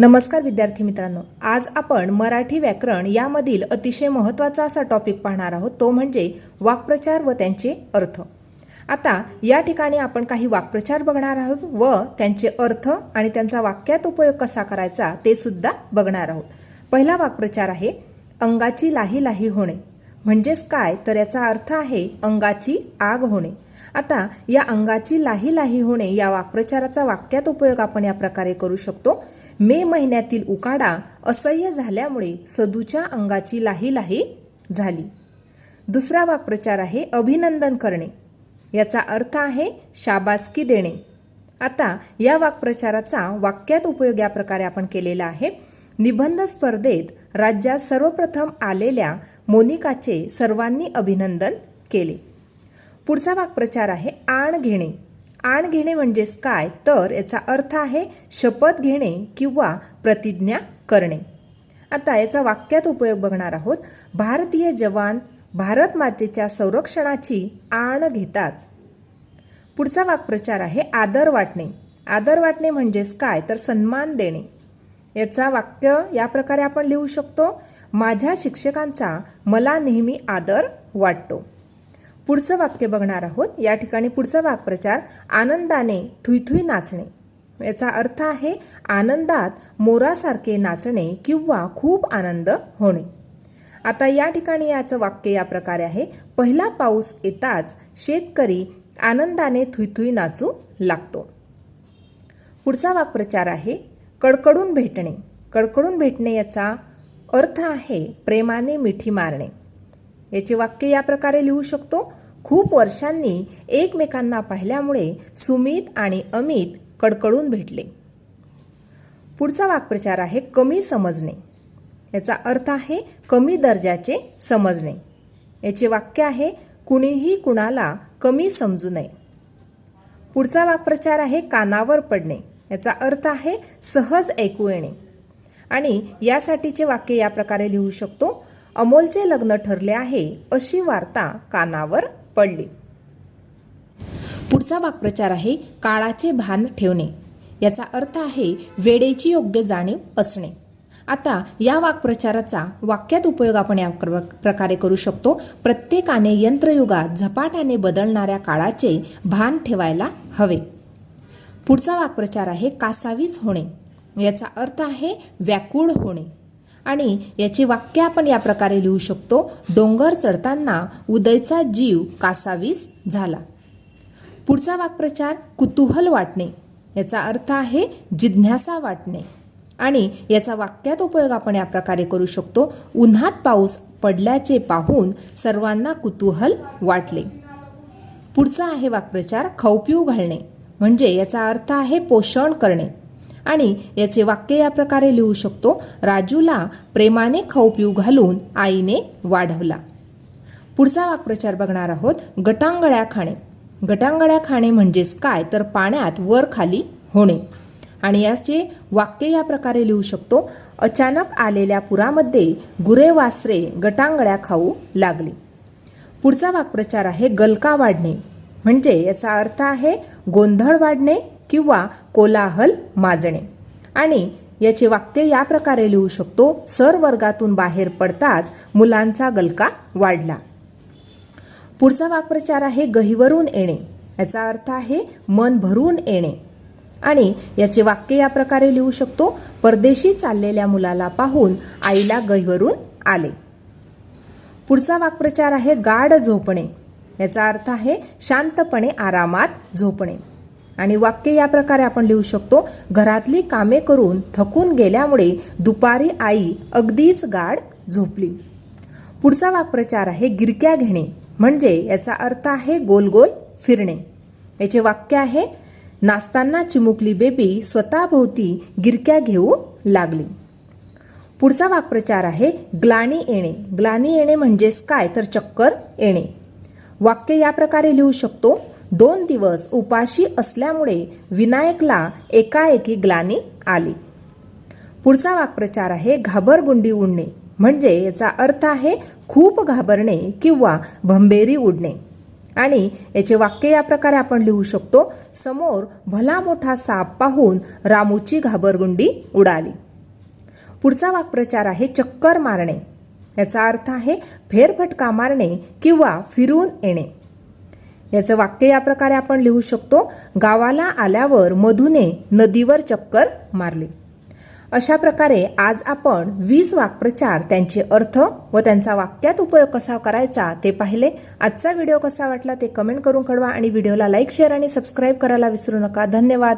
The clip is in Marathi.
नमस्कार विद्यार्थी मित्रांनो आज आपण मराठी व्याकरण यामधील अतिशय महत्त्वाचा असा टॉपिक पाहणार आहोत तो म्हणजे वाक्प्रचार व त्यांचे अर्थ. आता या ठिकाणी आपण काही वाक्प्रचार बघणार आहोत व त्यांचे अर्थ आणि त्यांचा वाक्यात उपयोग कसा करायचा ते सुद्धा बघणार आहोत. पहिला वाक्प्रचार आहे अंगाची लाही लाही होणे. म्हणजेच काय? तर याचा अर्थ आहे अंगाची आग होणे. आता या अंगाची लाही लाही होणे या वाक्प्रचाराचा वाक्यात उपयोग आपण या प्रकारे करू शकतो. मे महिन्यातील उकाडा असह्य झाल्यामुळे सदूच्या अंगाची लाही लाही झाली. दुसरा वाक्प्रचार आहे अभिनंदन करणे. याचा अर्थ आहे शाबासकी देणे. आता या वाक्प्रचाराचा वाक्यात उपयोग या प्रकारे आपण केलेला आहे. निबंध स्पर्धेत राज्यात सर्वप्रथम आलेल्या मोनिकाचे सर्वांनी अभिनंदन केले. पुढचा वाक्प्रचार आहे आण घेणे. आण घेणे म्हणजेच काय? तर याचा अर्थ आहे शपथ घेणे किंवा प्रतिज्ञा करणे. आता याचा वाक्यात उपयोग बघणार आहोत. भारतीय जवान भारत मातेच्या संरक्षणाची आण घेतात. पुढचा वाक्प्रचार आहे आदर वाटणे. आदर वाटणे म्हणजेच काय? तर सन्मान देणे. याचा वाक्य या प्रकारे आपण लिहू शकतो. माझ्या शिक्षकांचा मला नेहमी आदर वाटतो. पुढचं वाक्य बघणार आहोत. या ठिकाणी पुढचा वाक्प्रचार आनंदाने थुईथुई नाचणे. याचा अर्थ आहे आनंदात मोरासारखे नाचणे किंवा खूप आनंद होणे. आता या ठिकाणी याचं वाक्य या प्रकारे आहे. पहिला पाऊस येताच शेतकरी आनंदाने थुईथुई नाचू लागतो. पुढचा वाक्प्रचार आहे कडकडून भेटणे. कडकडून भेटणे याचा अर्थ आहे प्रेमाने मिठी मारणे. याचे वाक्य या प्रकारे लिहू शकतो. खूप वर्षांनी एकमेकांना पाहिल्यामुळे सुमित आणि अमित कडकडून भेटले. पुढचा वाक्प्रचार आहे कमी समजणे. याचा अर्थ आहे कमी दर्जाचे समजणे. याचे वाक्य आहे कुणीही कुणाला कमी समजू नये. पुढचा वाक्प्रचार आहे कानावर पडणे. याचा अर्थ आहे सहज ऐकू येणे. आणि यासाठीचे वाक्य या प्रकारे लिहू शकतो अमोलचे लग्न ठरले आहे अशी वार्ता कानावर पडले. पुढचा वाक्प्रचार आहे काळाचे भान ठेवणे. याचा अर्थ आहे वेळेची योग्य जाणीव असणे. आता या वाक्प्रचाराचा वाक्यात उपयोग आपण या प्र- प्रकारे करू शकतो. प्रत्येकाने यंत्रयुगात झपाट्याने बदलणाऱ्या काळाचे भान ठेवायला हवे. पुढचा वाक्प्रचार आहे कासावीस होणे. याचा अर्थ आहे व्याकुळ होणे. आणि याचे वाक्य आपण या प्रकारे लिहू शकतो डोंगर चढताना उदयचा जीव कासावीस झाला. पुढचा वाक्प्रचार कुतूहल वाटणे. याचा अर्थ आहे जिज्ञासा वाटणे. आणि याचा वाक्यात उपयोग आपण या प्रकारे करू शकतो उन्हात पाऊस पडल्याचे पाहून सर्वांना कुतूहल वाटले. पुढचा आहे वाक्प्रचार खवपिऊ घालणे. म्हणजे याचा अर्थ आहे पोषण करणे. आणि याचे वाक्य या प्रकारे लिहू शकतो राजूला प्रेमाने खाऊपिऊ घालून आईने वाढवला. पुढचा वाक्प्रचार बघणार आहोत गटांगळ्या खाणे. गटांगळ्या खाणे म्हणजेच काय? तर पाण्यात वर खाली होणे. आणि याचे वाक्य या प्रकारे लिहू शकतो अचानक आलेल्या पुरामध्ये गुरे वासरे गटांगळ्या खाऊ लागले. पुढचा वाक्प्रचार आहे गलका वाढणे. म्हणजे याचा अर्थ आहे गोंधळ वाढणे किंवा कोलाहल माजणे. आणि याचे वाक्य या प्रकारे लिहू शकतो सर वर्गातून बाहेर पडताच मुलांचा गलका वाढला. पुढचा वाक्प्रचार आहे गहिवरून येणे. याचा अर्थ आहे मन भरून येणे. आणि याचे वाक्य या प्रकारे लिहू शकतो परदेशी चाललेल्या मुलाला पाहून आईला गहिवरून आले. पुढचा वाक्प्रचार आहे गाढ झोपणे. याचा अर्थ आहे शांतपणे आरामात झोपणे. आणि वाक्य या प्रकारे आपण लिहू शकतो घरातली कामे करून थकून गेल्यामुळे दुपारी आई अगदीच गाढ झोपली. पुढचा वाक्प्रचार आहे गिरक्या घेणे. म्हणजे याचा अर्थ आहे गोल गोल फिरणे. याचे वाक्य आहे नाचताना चिमुकली बेबी स्वतःभोवती गिरक्या घेऊ लागली. पुढचा वाक्प्रचार आहे ग्लानी येणे. ग्लानी येणे म्हणजेच काय? तर चक्कर येणे. वाक्य या प्रकारे लिहू शकतो दोन दिवस उपाशी असल्यामुळे विनायकला एकाएकी ग्लानी आली. पुढचा वाक्प्रचार आहे घाबरगुंडी उडणे. म्हणजे याचा अर्थ आहे खूप घाबरणे किंवा भंबेरी उडणे. आणि याचे वाक्य या प्रकारे आपण लिहू शकतो समोर भला मोठा साप पाहून रामूची घाबरगुंडी उडाली. पुढचा वाक्प्रचार आहे चक्कर मारणे. याचा अर्थ आहे फेरफटका मारणे किंवा फिरून येणे. याचं वाक्य या प्रकारे आपण लिहू शकतो. गावाला आल्यावर मधुने नदीवर चक्कर मारली. अशा प्रकारे आज आपण वीस वाक्प्रचार त्यांचे अर्थ व त्यांचा वाक्यात उपयोग कसा करायचा ते पाहिले. आजचा व्हिडिओ कसा वाटला ते कमेंट करून कळवा आणि व्हिडिओला लाईक शेअर आणि सबस्क्राईब करायला विसरू नका. धन्यवाद.